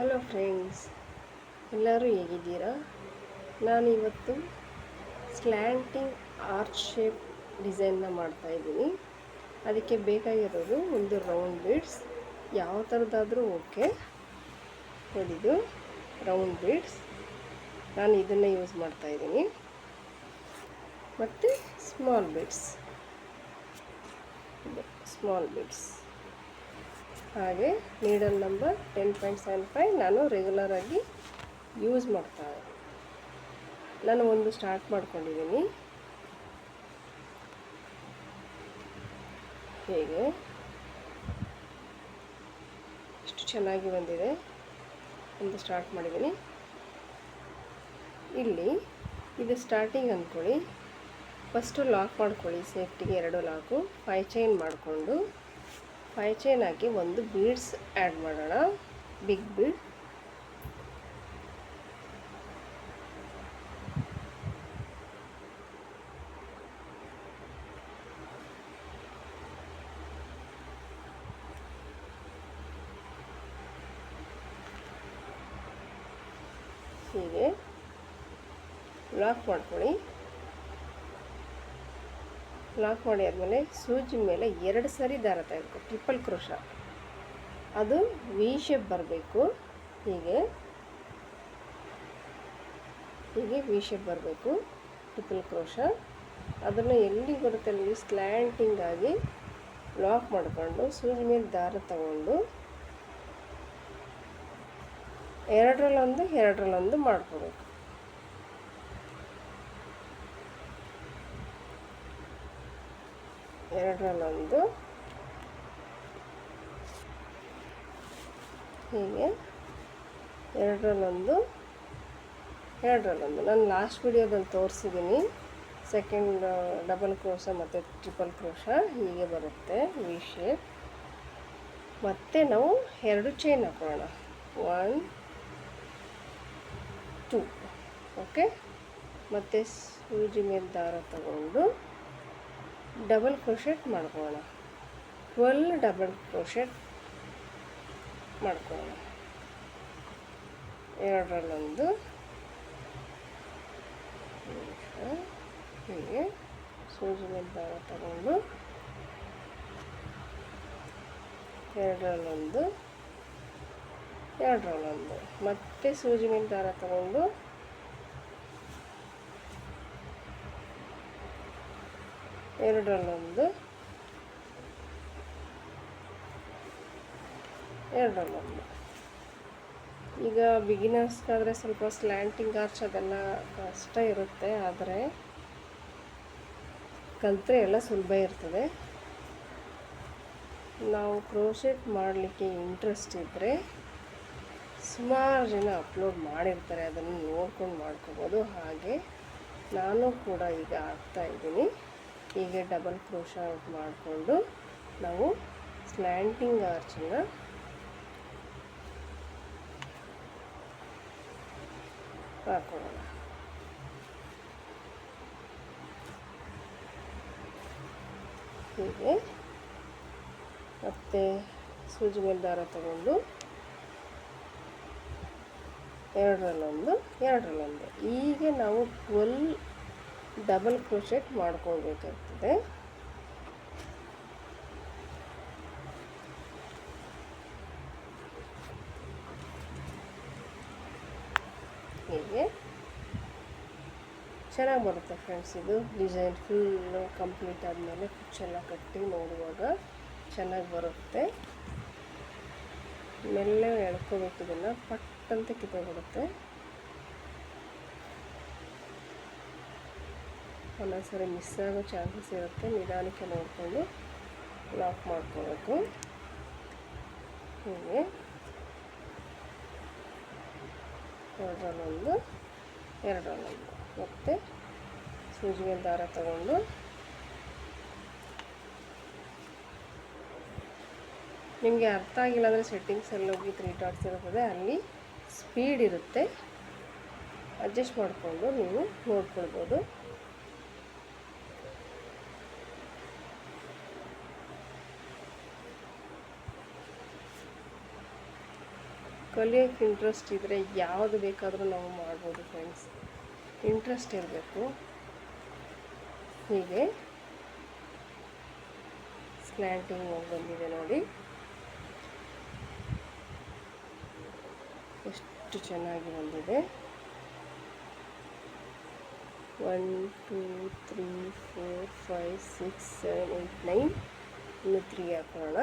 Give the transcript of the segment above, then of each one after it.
Hello friends ಎಲ್ಲರೂ ಹೇಗಿದ್ದೀರಾ? ನಾನು ಇವತ್ತು ಸ್ಲ್ಯಾಂಟಿಂಗ್ ಆರ್ಚ್ ಶೇಪ್ ಡಿಸೈನ್ನ ಮಾಡ್ತಾಯಿದ್ದೀನಿ ಅದಕ್ಕೆ ಬೇಕಾಗಿರೋದು ಒಂದು ರೌಂಡ್ ಬೀಡ್ಸ್ ಯಾವ ಥರದ್ದಾದರೂ ಓಕೆ ನೋಡಿದು ರೌಂಡ್ ಬೀಡ್ಸ್ ನಾನು ಇದನ್ನು ಯೂಸ್ ಮಾಡ್ತಾಯಿದ್ದೀನಿ ಮತ್ತು ಸ್ಮಾಲ್ ಬೀಡ್ಸ್ ಸ್ಮಾಲ್ ಬೀಡ್ಸ್ ಹಾಗೆ needle number ten point seven five ನಾನು ರೆಗ್ಯುಲರಾಗಿ ಯೂಸ್ ಮಾಡ್ತಾ ನಾನು ಒಂದು ಸ್ಟಾರ್ಟ್ ಮಾಡ್ಕೊಂಡಿದ್ದೀನಿ. ಹೇಗೆ? ಎಷ್ಟು ಚೆನ್ನಾಗಿ ಬಂದಿದೆ. ಒಂದು ಸ್ಟಾರ್ಟ್ ಮಾಡಿದ್ದೀನಿ. ಇಲ್ಲಿ, ಇದು ಸ್ಟಾರ್ಟಿಂಗ್ ಅಂದ್ಕೊಳ್ಳಿ. ಫಸ್ಟು ಲಾಕ್ ಮಾಡ್ಕೊಳ್ಳಿ ಸೇಫ್ಟಿಗೆ ಎರಡು ಲಾಕು ಫೈ ಚೈನ್ ಮಾಡಿಕೊಂಡು. ಫೈ ಚೈನ್ ಹಾಕಿ ಒಂದು ಬೀಡ್ಸ್ ಆ್ಯಡ್ ಮಾಡೋಣ. ಬಿಗ್ ಬೀಡ್ ಹೀಗೆ ಲಾಕ್ ಮಾಡ್ಕೊಳ್ಳಿ. ಲಾಕ್ ಮಾಡಿ ಆದಮೇಲೆ ಸೂಜಿ ಮೇಲೆ ಎರಡು ಸರಿ ದಾರ ತೆಗೆದು ಟ್ರಿಪಲ್ ಕ್ರೋಷ ಅದು ವಿ ಶೇಪ್ ಬರಬೇಕು. ಹೀಗೆ. ಹೀಗೆ ವಿ ಶೇಪ್ ಬರಬೇಕು. ಟ್ರಿಪಲ್ ಕ್ರೋಷ ಅದನ್ನು ಎಲ್ಲಿ ಬರುತ್ತೆ ಅಲ್ಲಿ ಸ್ಲ್ಯಾಂಟಿಂಗ್ ಆಗಿ ಲಾಕ್ ಮಾಡಿಕೊಂಡು ಸೂಜಿ ಮೇಲೆ ದಾರ ತಗೊಂಡು ಎರಡರಲ್ಲೊಂದು ಎರಡರಲ್ಲೊಂದು ಮಾಡ್ಕೋಬೇಕು. ಎರಡರಲ್ಲೊಂದು. ಹೀಗೆ. ಎರಡರಲ್ಲೊಂದು. ಎರಡರಲ್ಲೊಂದು. ನಾನು ಲಾಸ್ಟ್ ವಿಡಿಯೋದಲ್ಲಿ ತೋರಿಸಿದ್ದೀನಿ ಸೆಕೆಂಡ್ ಡಬಲ್ ಕ್ರೋಶ ಮತ್ತು ಟ್ರಿಪಲ್ ಕ್ರೋಶ ಹೀಗೆ ಬರುತ್ತೆ ವಿ ಶೇಪ್ ಮತ್ತು ನಾವು ಎರಡು ಚೈನ್ ಹಾಕೊಳ್ಳೋಣ ಒನ್ ಟೂ ಓಕೆ ಮತ್ತು ಸೂಜಿ ಮೇಲೆ ದಾರ ತಗೊಂಡು ಡಬಲ್ ಕ್ರೋಶೆಟ್ ಮಾಡ್ಕೊಳ್ಳೋಣ. ಟ್ವೆಲ್ ಡಬಲ್ ಕ್ರೋಶೆಟ್ ಮಾಡ್ಕೊಳ್ಳೋಣ. ಎರಡರಲ್ಲೊಂದು. ಹೀಗೆ ಸೂಜಿನ ಭಾಗ ತಗೊಂಡು. ಎರಡರಲ್ಲೊಂದು. ಎರಡರಲ್ಲೊಂದು. ಮತ್ತೆ ಸೂಜಿ ದಾರ ತಗೊಂಡು ಎರಡರಲ್ಲೊಂದು. ಎರಡರಲ್ಲೊಂದು. ಈಗ ಬಿಗಿನರ್ಸ್ಗಾದರೆ ಸ್ವಲ್ಪ ಸ್ಲ್ಯಾಂಟಿಂಗ್ ಆರ್ಚ್ ಅದೆಲ್ಲ ಕಷ್ಟ ಇರುತ್ತೆ, ಆದರೆ ಕಲಿತ್ರೆ ಎಲ್ಲ ಸುಲಭ ಇರ್ತದೆ. ನಾವು ಕ್ರೋಶೆಟ್ ಮಾಡಲಿಕ್ಕೆ ಇಂಟ್ರೆಸ್ಟ್ ಇದ್ದರೆ ಸುಮಾರು ಜನ ಅಪ್ಲೋಡ್ ಮಾಡಿರ್ತಾರೆ, ಅದನ್ನು ನೋಡ್ಕೊಂಡು ಮಾಡ್ಕೋಬೋದು. ಹಾಗೆ ನಾನು ಕೂಡ ಈಗ ಆಗ್ತಾಯಿದ್ದೀನಿ ಹೀಗೆ ಡಬಲ್ ಕ್ರೋಶ ಮಾಡಿಕೊಂಡು ನಾವು ಸ್ಲ್ಯಾಂಟಿಂಗ್ ಆರ್ಚನ್ನು ಹಾಕೊಳ್ಳೋಣ ಹೀಗೆ ಮತ್ತೆ ಸೂಜಿ ಮೇಲೆ ದಾರ ತಗೊಂಡು ಎರಡರಲ್ಲೊಂದು ಎರಡರಲ್ಲೊಂದು. ಹೀಗೆ ನಾವು ಟ್ವೆಲ್ ಡಬಲ್ ಕ್ರೋಶೆಟ್ ಮಾಡ್ಕೊಳ್ಬೇಕಾಗ್ತದೆ. ಹೀಗೆ. ಚೆನ್ನಾಗಿ ಬರುತ್ತೆ ಫ್ರೆಂಡ್ಸ್ ಇದು. ಡಿಸೈನ್ ಫುಲ್ಲು ಕಂಪ್ಲೀಟ್ ಆದಮೇಲೆ ಕುಚ್ಚೆಲ್ಲ ಕಟ್ಟಿ ನೋಡುವಾಗ ಚೆನ್ನಾಗಿ ಬರುತ್ತೆ. ಮೆಲ್ಲ ಎಳ್ಕೋಬೇಕು ಇದನ್ನು. ಪಟ್ಟಂತೆ ಕಿತ್ತೋಗ್ಬಿಡುತ್ತೆ ಒಂದೊಂದ್ಸರಿ ಮಿಸ್ ಆಗೋ ಚಾನ್ಸಸ್ ಇರುತ್ತೆ. ನಿಧಾನಕ್ಕೆ ನೋಡಿಕೊಂಡು ಲಾಕ್ ಮಾಡ್ಕೋಬೇಕು ಹೀಗೆ. ಎರಡರಲ್ಲೊಂದು ಎರಡರಲ್ಲೊಂದು ಮತ್ತು ಸೂಜಿಗೆ ದಾರ ತಗೊಂಡು. ನಿಮಗೆ ಅರ್ಥ ಆಗಿಲ್ಲ ಅಂದರೆ ಸೆಟ್ಟಿಂಗ್ಸಲ್ಲಿ ಹೋಗಿ ತ್ರೀ ಡಾಟ್ಸ್ ಇರುತ್ತದೆ. ಅಲ್ಲಿ ಸ್ಪೀಡ್ ಇರುತ್ತೆ. ಅಡ್ಜಸ್ಟ್ ಮಾಡಿಕೊಂಡು ನೀವು ನೋಡ್ಕೊಳ್ಬೋದು. ಕಲಿಯೋಕ್ಕೆ ಇಂಟ್ರೆಸ್ಟ್ ಇದ್ದರೆ ಯಾವುದು ಬೇಕಾದರೂ ನಾವು ಮಾಡ್ಬೋದು ಫ್ರೆಂಡ್ಸ್ ಇಂಟ್ರೆಸ್ಟ್ ಇರಬೇಕು. ಹೀಗೆ ಸ್ಲ್ಯಾಂಟಿಂಗ್ ಬಂದಿದೆ ನೋಡಿ. ಎಷ್ಟು ಚೆನ್ನಾಗಿ ಬಂದಿದೆ. One two three four five six seven eight nine ಇನ್ನು ತ್ರೀ ಹಾಕೋಣ.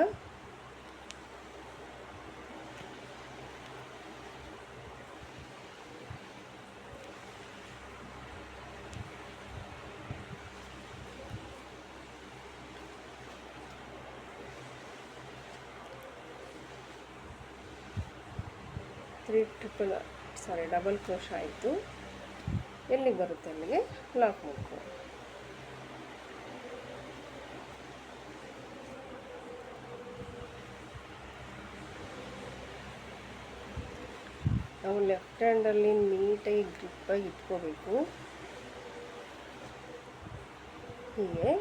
Three triple sorry double crochet ಆಯಿತು. ಎಲ್ಲಿಗೆ ಬರುತ್ತೆ ಅಲ್ಲಿಗೆ? ಲಾಕ್ ಮಾಡ್ಕೊ ನಾವು ಲೆಫ್ಟ್ ಹ್ಯಾಂಡಲ್ಲಿ ನೀಟಾಗಿ ಗ್ರಿಪ್ಪಾಗಿ ಇಟ್ಕೋಬೇಕು. ಹೀಗೆ.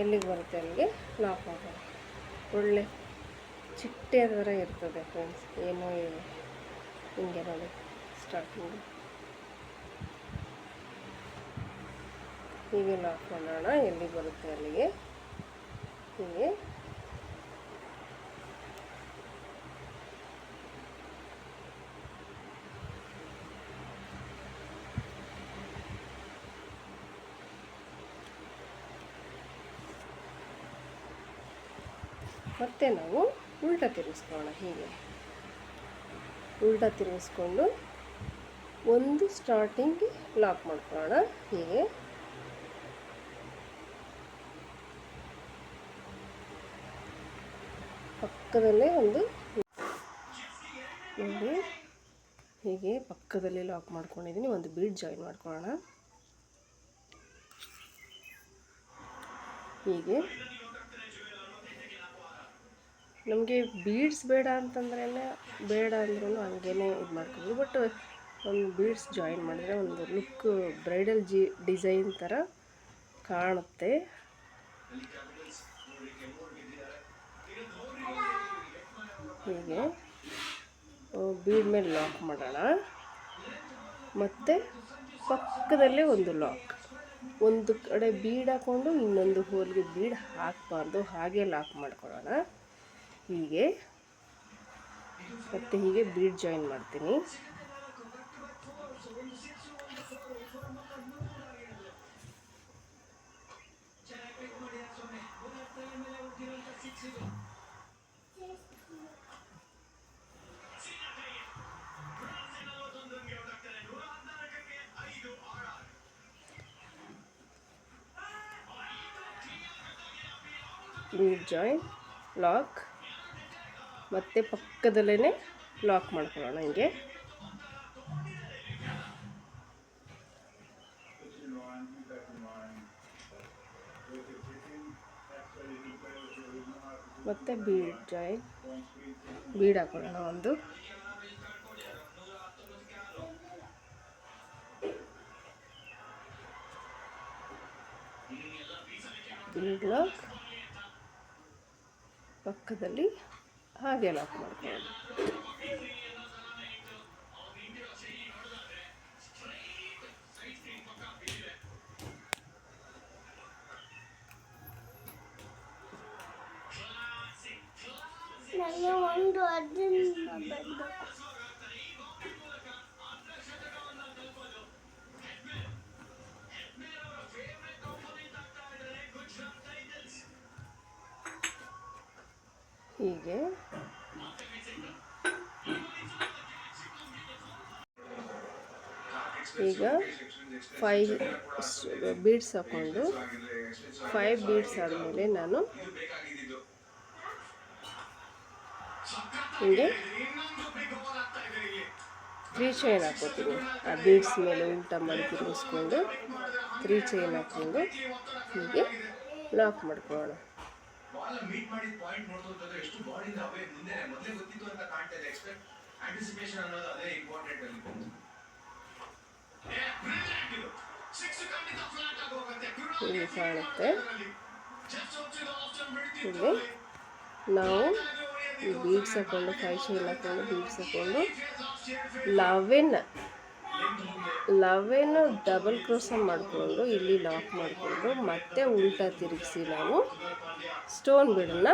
ಎಲ್ಲಿಗೆ ಬರುತ್ತೆ ಅಲ್ಲಿಗೆ? ಲಾಕ್ ಮಾಡೋಣ ಒಳ್ಳೆ ಚಿಟ್ಟೆ ಥರ ಇರ್ತದೆ ಫ್ರೆಂಡ್ಸ್ ಏನೋ ಏನು ಹಿಂಗೆ ನೋಡಿ ಸ್ಟಾರ್ಟಿಂಗ್ ಹೀಗೆ ಲಾಕ್ ಮಾಡೋಣ, ಎಲ್ಲಿ ಬರುತ್ತೆ ಅಲ್ಲಿಗೆ? ಹೀಗೆ. ಮತ್ತೆ ನಾವು ಉಲ್ಟ ತಿರುಗಿಸ್ಕೋಣ ಹೀಗೆ. ಉಲ್ಟಾ ತಿರುಗಿಸ್ಕೊಂಡು ಒಂದು ಸ್ಟಾರ್ಟಿಂಗ್ ಲಾಕ್ ಮಾಡ್ಕೊಳ್ಳೋಣ. ಹೀಗೆ. ಪಕ್ಕದಲ್ಲೇ ಒಂದು ನೋಡಿ. ಹೀಗೆ ಪಕ್ಕದಲ್ಲೇ ಲಾಕ್ ಮಾಡ್ಕೊಂಡಿದ್ದೀನಿ. ಒಂದು ಬೀಡ್ ಜಾಯಿನ್ ಮಾಡ್ಕೊಳ್ಳೋಣ. ಹೀಗೆ. ನಮಗೆ ಬೀಡ್ಸ್ ಬೇಡ ಅಂತಂದ್ರೇ ಬೇಡ ಅಂದ್ರೂ ಹಂಗೇ ಇದು ಮಾಡ್ಕೊಬೋದು ಬಟ್ ಒಂದು ಬೀಡ್ಸ್ ಜಾಯಿನ್ ಮಾಡಿದ್ರೆ ಒಂದು ಲುಕ್ ಬ್ರೈಡಲ್ ಜಿ ಡಿಸೈನ್ ಥರ ಕಾಣುತ್ತೆ. ಹೀಗೆ. ಬೀಡ್ ಮೇಲೆ ಲಾಕ್ ಮಾಡೋಣ. ಮತ್ತು ಪಕ್ಕದಲ್ಲೇ ಒಂದು ಲಾಕ್ ಒಂದು ಕಡೆ ಬೀಡ್ ಹಾಕ್ಕೊಂಡು ಇನ್ನೊಂದು ಹೋಲ್ಗೆ ಬೀಡ್ ಹಾಕಬಾರ್ದು. ಹಾಗೆ ಲಾಕ್ ಮಾಡ್ಕೊಳ್ಳೋಣ. ಹೀಗೆ ಮತ್ತು ಹೀಗೆ ಬೀಡ್ ಜಾಯಿನ್ ಮಾಡ್ತೀನಿ. Bead join lock. ಮತ್ತು ಪಕ್ಕದಲ್ಲೇ ಲಾಕ್ ಮಾಡ್ಕೊಳ್ಳೋಣ ಹಿಂಗೆ. ಮತ್ತು ಬೀಡ್ ಜಾಯಿನ್ ಬೀಡ್ ಹಾಕೊಳ್ಳೋಣ ಒಂದು. ಬೀಡ್ ಲಾಕ್ ಪಕ್ಕದಲ್ಲಿ ಹಾಗೆ ಲಾಕ್ ಮಾಡ್ಕೊಳ್ಳೋದು ನನಗೆ ಒಂದು ಅದನ್ನ ಬಂದು ಹೀಗೆ. ಈಗ ಫೈವ್ ಬೀಡ್ಸ್ ಹಾಕ್ಕೊಂಡು ಫೈವ್ ಬೀಡ್ಸ್ ಆದಮೇಲೆ ನಾನು ಹೀಗೆ ತ್ರೀ ಚೈನ್ ಹಾಕೋತೀನಿ ಆ ಬೀಡ್ಸ್ ಮೇಲೆ ಉಲ್ಟಾ ಮಾಡಿ ತಿರುಗಿಸ್ಕೊಂಡು ತ್ರೀ ಚೈನ್ ಹಾಕ್ಕೊಂಡು ಹೀಗೆ ಲಾಕ್ ಮಾಡ್ಕೊಳ್ಳೋಣ. ಬಾಲ್ ಮೀಟ್ ಮಾಡಿದ ಪಾಯಿಂಟ್ ನೋಡ್ತಾ ಎಷ್ಟು ಬಾಡಿಂದ ಅವೇ ಮುಂದೆ ಮೊದಲೇ ಗೊತ್ತಿತ್ತು ಅಂತ ಕಾಣ್ತಾ ಇದೆ. ಎಕ್ಸ್ಪೆಕ್ಟ್ ಆಂಟಿಸಿಪೇಷನ್ ಅನ್ನೋದು ಅದೇ ಇಂಪಾರ್ಟೆಂಟ್ ಅಲ್ಲಿ. ಹೀಗೆ ಕಾಣುತ್ತೆ. ಬಿಡ್ತಿತ್ತು ನಾವು ಈ ಬೀಡ್ಸ್ ಹಾಕ್ಕೊಂಡು ಫೈ ಚೈನ್ ಹಾಕ್ಕೊಂಡು ಬೀಡ್ಸ್ ಹಾಕ್ಕೊಂಡು ಲೆವೆನ್ ಲೆವೆನ್ ಡಬಲ್ ಕ್ರೋಸ ಮಾಡಿಕೊಂಡು ಇಲ್ಲಿ ಲಾಕ್ ಮಾಡಿಕೊಂಡು ಮತ್ತೆ ಉಲ್ಟಾ ತಿರುಗಿಸಿ ನಾವು ಸ್ಟೋನ್ ಬೀಡನ್ನ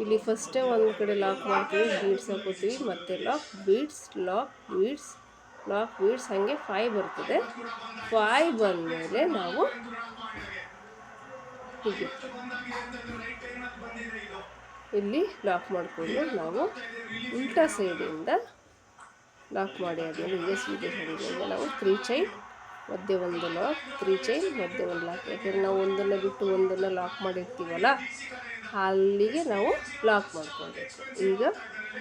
ಇಲ್ಲಿ ಫಸ್ಟೇ ಒಂದು ಕಡೆ ಲಾಕ್ ಮಾಡ್ತೀವಿ ಬೀಡ್ಸ್ ಹಾಕೋತೀವಿ ಮತ್ತೆ lock beads lock beads lock beads ಹಾಗೆ ಫೈ ಬರ್ತದೆ. ಫೈ ಬಂದಮೇಲೆ ನಾವು ಇಲ್ಲಿ ಲಾಕ್ ಮಾಡಿಕೊಂಡು ನಾವು ಉಲ್ಟಾ ಸೈಡಿಂದ ಲಾಕ್ ಮಾಡಿ ಆದಮೇಲೆ ಈಗ ಸೀದೆ ಈಗ ನಾವು ತ್ರೀ ಚೈನ್ ಮಧ್ಯೆ ಒಂದು ಲಾಕ್ ತ್ರೀ ಚೈನ್ ಮಧ್ಯೆ ಒಂದು ಲಾಕ್ ಯಾಕೆಂದರೆ ನಾವು ಒಂದನ್ನು ಬಿಟ್ಟು ಒಂದನ್ನು ಲಾಕ್ ಮಾಡಿರ್ತೀವಲ್ಲ, ಅಲ್ಲಿಗೆ ನಾವು ಲಾಕ್ ಮಾಡ್ಕೊಳ್ಬೇಕು ಈಗ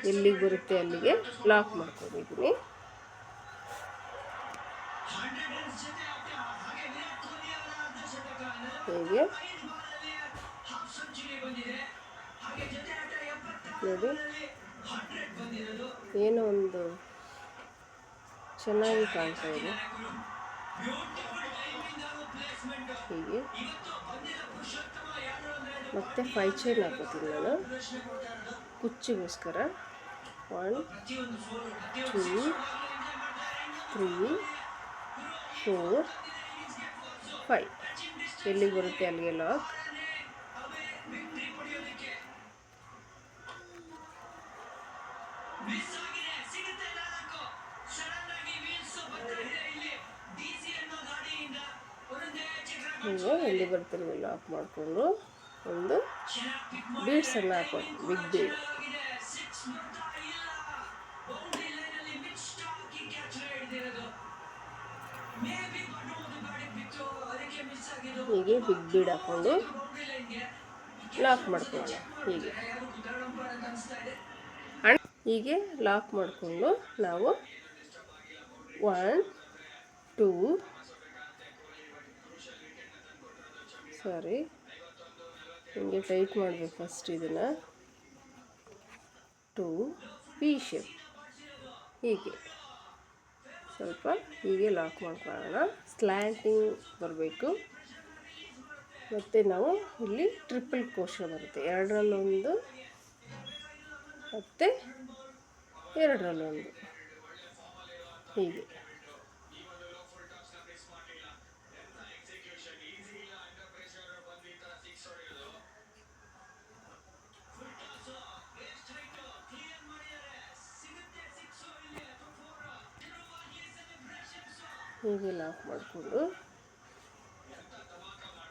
ಎಲ್ಲಿಗೆ ಬರುತ್ತೆ ಅಲ್ಲಿಗೆ ಲಾಕ್ ಮಾಡ್ಕೊಂಡಿದ್ದೀನಿ. ಹೇಗೆ? ನೋಡಿ. ಏನೋ ಒಂದು ಚೆನ್ನಾಗಿ ಕಾಣ್ತಾ ಇದೆ. ಹೀಗೆ. ಮತ್ತೆ ಫೈ ಚೈನ್ ಹಾಕೋತೀನಿ ನಾನು. ಕುಚ್ಚಿಗೋಸ್ಕರ. One two three four five ಎಲ್ಲಿಗೆ ಬರುತ್ತೆ ಅಲ್ಲಿಗೆ ಲಾಕ್ ಹೀಗೆ ಎಲ್ಲಿ ಬರ್ತಿರೋ ಲಾಕ್ ಮಾಡಿಕೊಂಡು ಒಂದು ಬೀಡ್ಸನ್ನು ಹಾಕೊಂಡು ಬಿಗ್ ಬೀಡ್ ಹೀಗೆ ಬಿಗ್ ಬೀಡ್ ಹಾಕೊಂಡು ಲಾಕ್ ಮಾಡ್ಕೊಳ್ಳೋಣ, ಹೀಗೆ. ಹೀಗೆ ಲಾಕ್ ಮಾಡಿಕೊಂಡು ನಾವು ಒನ್ ಟೂ ಸಾರಿ. ಹಿಂಗೆ ಟೈಟ್ ಮಾಡಬೇಕು ಫಸ್ಟ್ ಇದನ್ನು. ಟು, ಪಿ ಶೇಪ್ ಹೀಗೆ. ಸ್ವಲ್ಪ ಹೀಗೆ ಲಾಕ್ ಮಾಡ್ಕೊಳ್ಳೋಣ. ಸ್ಲ್ಯಾಂಟಿಂಗ್ ಬರಬೇಕು. ಮತ್ತು ನಾವು ಇಲ್ಲಿ ಟ್ರಿಪಲ್ ಕೋಶ ಬರುತ್ತೆ. ಎರಡರಲ್ಲೊಂದು, ಮತ್ತು ಎರಡರಲ್ಲೊಂದು. ಹೀಗೆ. ಹೀಗೆ ಲಾಕ್ ಮಾಡಿಕೊಂಡು.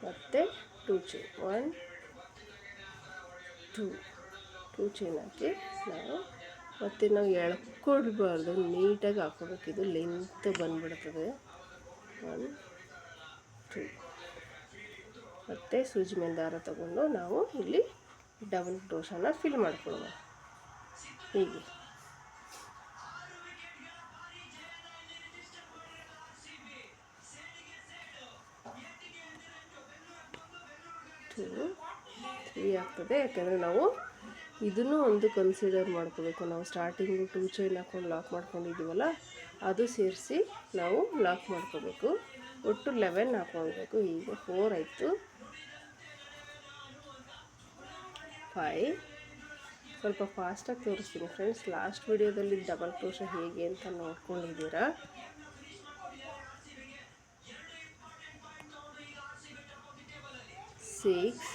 ಮತ್ತೆ two chain one two two chain ಹಾಕಿ ನಾವು ಮತ್ತು ನಾವು ಎಳ್ಕೊಡ್ಬಾರ್ದು, ನೀಟಾಗಿ ಹಾಕೋಬೇಕು ಇದು ಲೆಂತ್ ಬಂದ್ಬಿಡ್ತದೆ. ಒನ್ ಟೂ ಮತ್ತು ಸೂಜಿ ಮೇಲೆ ದಾರ ತಗೊಂಡು ನಾವು ಇಲ್ಲಿ ಡಬಲ್ ಕ್ರೋಶನ ಫಿಲ್ ಮಾಡ್ಕೊಳ್ಳೋಣ. ಹೀಗೆ. ಆಗ್ತದೆ, ಯಾಕೆಂದರೆ ನಾವು ಇದನ್ನು ಒಂದು ಕನ್ಸಿಡರ್ ಮಾಡ್ಕೋಬೇಕು. ನಾವು ಸ್ಟಾರ್ಟಿಂಗು ಟೂ ಚೈನ್ ಹಾಕ್ಕೊಂಡು ಲಾಕ್ ಮಾಡ್ಕೊಂಡಿದ್ದೀವಲ್ಲ, ಅದು ಸೇರಿಸಿ ನಾವು ಲಾಕ್ ಮಾಡ್ಕೋಬೇಕು. ಒಟ್ಟು ಲೆವೆನ್ ಹಾಕ್ಕೊಳ್ಬೇಕು ಈಗ ಫೋರ್ ಆಯಿತು. ಫೈ ಸ್ವಲ್ಪ ಫಾಸ್ಟಾಗಿ ತೋರಿಸ್ತೀನಿ ಫ್ರೆಂಡ್ಸ್ ಲಾಸ್ಟ್ ವಿಡಿಯೋದಲ್ಲಿ ಡಬಲ್ ಕ್ರೋಶ ಹೇಗೆ ಅಂತ ನೋಡ್ಕೊಂಡಿದ್ದೀರಾ? ಸಿಕ್ಸ್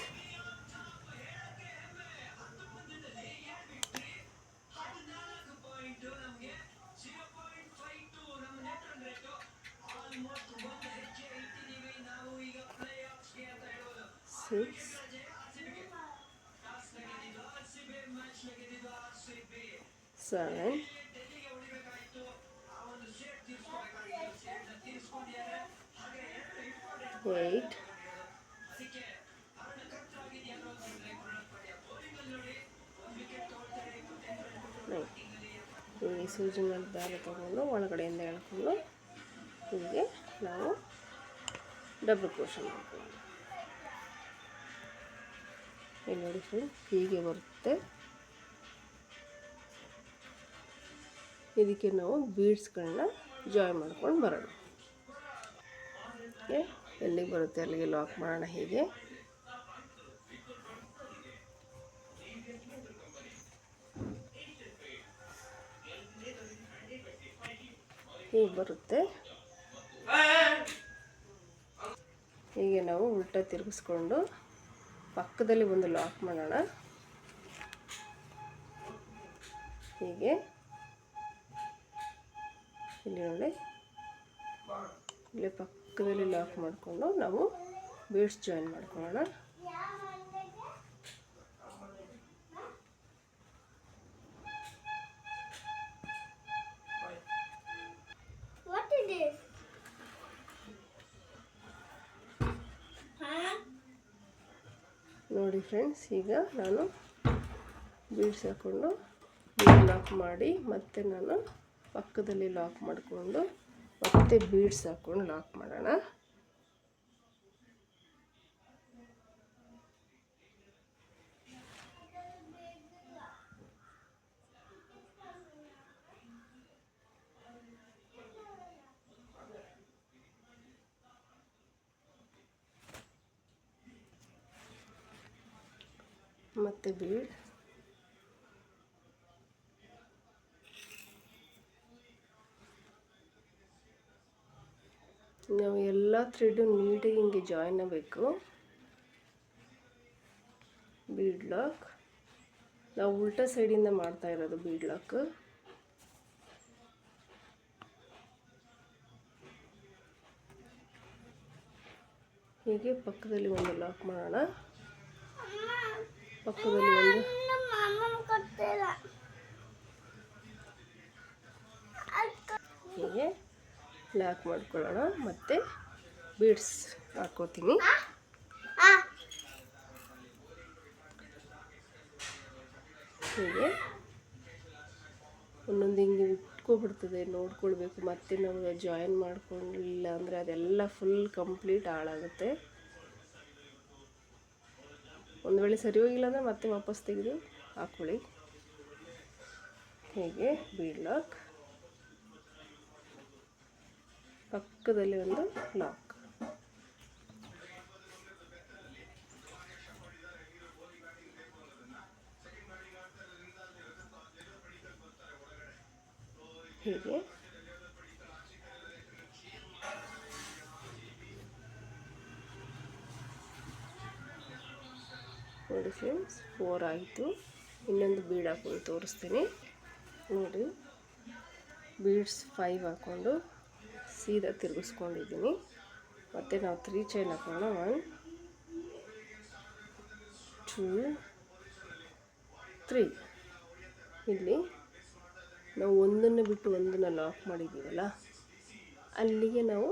ಸಿಕ್ಸ್ ಸೆವೆನ್ ಏಯ್ಟ್ ಈ ಸೂಜಿ ಮೇಲೆ ದಾರ ತಗೊಂಡು ಒಳಗಡೆಯಿಂದ ಎಳ್ಕೊಂಡು ಹೀಗೆ ನಾವು ಡಬಲ್ ಕ್ರೋಶ ಮಾಡ್ಕೊಳ್ಳೋಣ. ಫ್ರೆಂಡ್, ಹೀಗೆ ಬರುತ್ತೆ. ಇದಕ್ಕೆ ನಾವು ಬೀಡ್ಸ್ಗಳನ್ನ ಜಾಯ್ ಮಾಡ್ಕೊಂಡು ಬರೋಣ. ಓಕೆ ಎಲ್ಲಿಗೆ ಬರುತ್ತೆ ಅಲ್ಲಿಗೆ ಲಾಕ್ ಮಾಡೋಣ, ಹೀಗೆ. ಹೀಗೆ ಬರುತ್ತೆ. ಹೀಗೆ ನಾವು ಉಲ್ಟ ತಿರುಗಿಸ್ಕೊಂಡು ಪಕ್ಕದಲ್ಲಿ ಒಂದು ಲಾಕ್ ಮಾಡೋಣ. ಹೀಗೆ. ಇಲ್ಲಿ ನೋಡಿ. ಇಲ್ಲಿ ಪಕ್ಕದಲ್ಲಿ ಲಾಕ್ ಮಾಡಿಕೊಂಡು ನಾವು ಬೀಡ್ಸ್ ಜಾಯಿನ್ ಮಾಡ್ಕೊಳ್ಳೋಣ. ನೋಡಿ ಫ್ರೆಂಡ್ಸ್ ಈಗ ನಾನು ಬೀಡ್ಸ್ ಹಾಕ್ಕೊಂಡು ಬೀಡ್ ಲಾಕ್ ಮಾಡಿ ಮತ್ತೆ ನಾನು ಪಕ್ಕದಲ್ಲಿ ಲಾಕ್ ಮಾಡಿಕೊಂಡು ಮತ್ತೆ ಬೀಡ್ಸ್ ಹಾಕ್ಕೊಂಡು ಲಾಕ್ ಮಾಡೋಣ. ಮತ್ತೆ ಬೀಡ್ ನಾವು ಎಲ್ಲ ಥ್ರೆಡ್ಡು ನೀಟಾಗಿ ಹಿಂಗೆ ಜಾಯಿನ್ ಆಗಬೇಕು. ಬೀಡ್ ಲಾಕ್ ನಾವು ಉಲ್ಟಾ ಸೈಡಿಂದ ಮಾಡ್ತಾ ಇರೋದು ಬೀಡ್ ಲಾಕ್ ಹೀಗೆ ಪಕ್ಕದಲ್ಲಿ ಒಂದು ಲಾಕ್ ಮಾಡೋಣ. ಪಕ್ಕದಲ್ಲಿ ಒಂದು. ಹೀಗೆ ಲಾಕ್ ಮಾಡ್ಕೊಳ್ಳೋಣ. ಮತ್ತು ಬೀಡ್ಸ್ ಹಾಕೋತೀನಿ. ಹೀಗೆ ಒಂದೊಂದು ಹಿಂಗೆ ಇಟ್ಕೊಬಿಡ್ತದೆ ನೋಡ್ಕೊಳ್ಬೇಕು. ಮತ್ತೆ ನಾವು ಜಾಯಿನ್ ಮಾಡ್ಕೊಂಡಿಲ್ಲ ಅಂದರೆ ಅದೆಲ್ಲ ಫುಲ್ ಕಂಪ್ಲೀಟ್ ಹಾಳಾಗುತ್ತೆ. ಒಂದು ವೇಳೆ ಸರಿ ಹೋಗಿಲ್ಲ ಅಂದರೆ ಮತ್ತೆ ವಾಪಸ್ ತೆಗೆದು ಹಾಕ್ಕೊಳ್ಳಿ ಹೀಗೆ ಬೀಡ್ ಲಾಕ್ ಪಕ್ಕದಲ್ಲಿ ಒಂದು ಲಾಕ್ ಹಾಕೊಂಡು ತೋರಿಸ್ತೀನಿ. ನೋಡಿ ಬೀಡ್ಸ್ ಫೈವ್ ಹಾಕ್ಕೊಂಡು ಸೀದಾ ತಿರುಗಿಸ್ಕೊಂಡಿದ್ದೀನಿ. ಮತ್ತು ನಾವು ತ್ರೀ ಚೈನ್ ಹಾಕೋಣ. ಒನ್ ಟೂ ತ್ರೀ ಇಲ್ಲಿ ನಾವು ಒಂದನ್ನು ಬಿಟ್ಟು ಒಂದನ್ನು ಲಾಕ್ ಮಾಡಿದ್ದೀವಲ್ಲ, ಅಲ್ಲಿಗೆ ನಾವು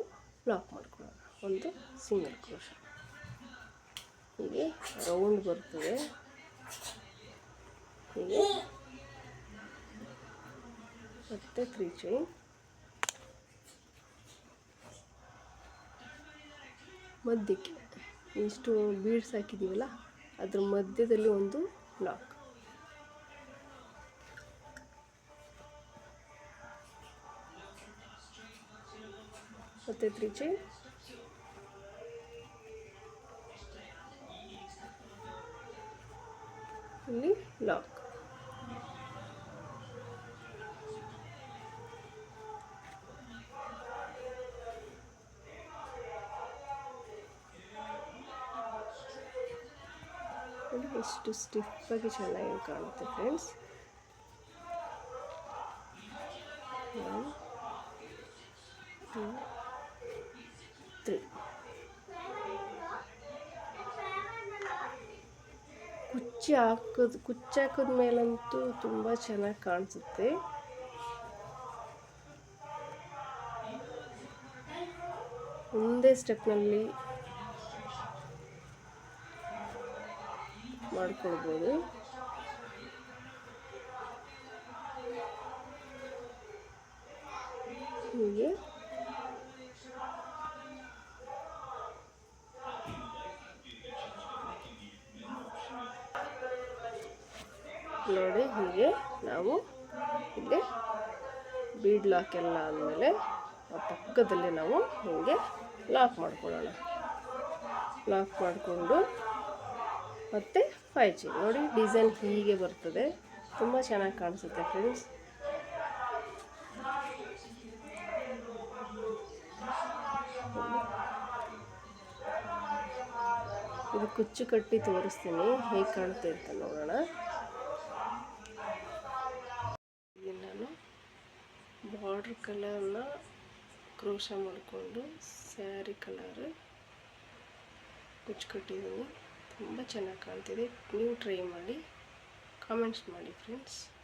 ಲಾಕ್ ಮಾಡ್ಕೊಳ್ಳೋಣ. ಒಂದು ಸಿಂಗಲ್ ಕ್ರೋಶ ಹೀಗೆ ರೌಂಡ್ ಬರ್ತದೆ. ಹೀಗೆ ಮತ್ತು ತ್ರೀ ಚೈನ್. ಮಧ್ಯಕ್ಕೆ ಇಷ್ಟು ಬೀಡ್ಸ್ ಹಾಕಿದ್ದೀವಲ್ಲ, ಅದ್ರ ಮಧ್ಯದಲ್ಲಿ ಒಂದು ಲಾಕ್. ಮತ್ತೆ ತ್ರೀ ಚೈನ್. ಇಲ್ಲಿ ಲಾಕ್ ನೋಡಿ ಎಷ್ಟು ಸ್ಟಿಫಾಗಿ ಚೆನ್ನಾಗಿ ಕಾಣುತ್ತೆ ಫ್ರೆಂಡ್ಸ್. ಕುಚ್ಚಿ ಹಾಕೋದು ಕುಚ್ಚು ಹಾಕಿದ ಮೇಲಂತೂ ತುಂಬ ಚೆನ್ನಾಗಿ ಕಾಣಿಸುತ್ತೆ. ಒಂದೇ ಸ್ಟೆಪ್ನಲ್ಲಿ ಮಾಡ್ಕೊಳ್ಬೋದು. ಹೀಗೆ. ನೋಡಿ ಹೀಗೆ ನಾವು ಇಲ್ಲಿ ಬೀಡ್ ಲಾಕ್ ಎಲ್ಲ ಆದಮೇಲೆ ಪಕ್ಕದಲ್ಲಿ ನಾವು ಹೀಗೆ ಲಾಕ್ ಮಾಡ್ಕೊಳ್ಳೋಣ. ಲಾಕ್ ಮಾಡಿಕೊಂಡು ಮತ್ತು ಫೈ ಜಿ ನೋಡಿ ಡಿಸೈನ್ ಹೀಗೆ ಬರ್ತದೆ. ತುಂಬ ಚೆನ್ನಾಗಿ ಕಾಣಿಸುತ್ತೆ ಫ್ರೆಂಡ್ಸ್ ಇದು ಕುಚ್ಚು ಕಟ್ಟಿ ತೋರಿಸ್ತೀನಿ. ಹೇಗೆ ಕಾಣುತ್ತೆ ಅಂತ ನೋಡೋಣ. ನಾನು ಬಾರ್ಡ್ರ್ ಕಲರ್ನ ಕ್ರೋಶ ಮಾಡಿಕೊಂಡು ಸ್ಯಾರಿ ಕಲರ್ ಕುಚ್ಚು ಕಟ್ಟಿದ್ದೀನಿ. ತುಂಬ ಚೆನ್ನಾಗಿ ಕಾಣ್ತಿದೆ. ನೀವು ಟ್ರೈ ಮಾಡಿ. ಕಾಮೆಂಟ್ಸ್ ಮಾಡಿ ಫ್ರೆಂಡ್ಸ್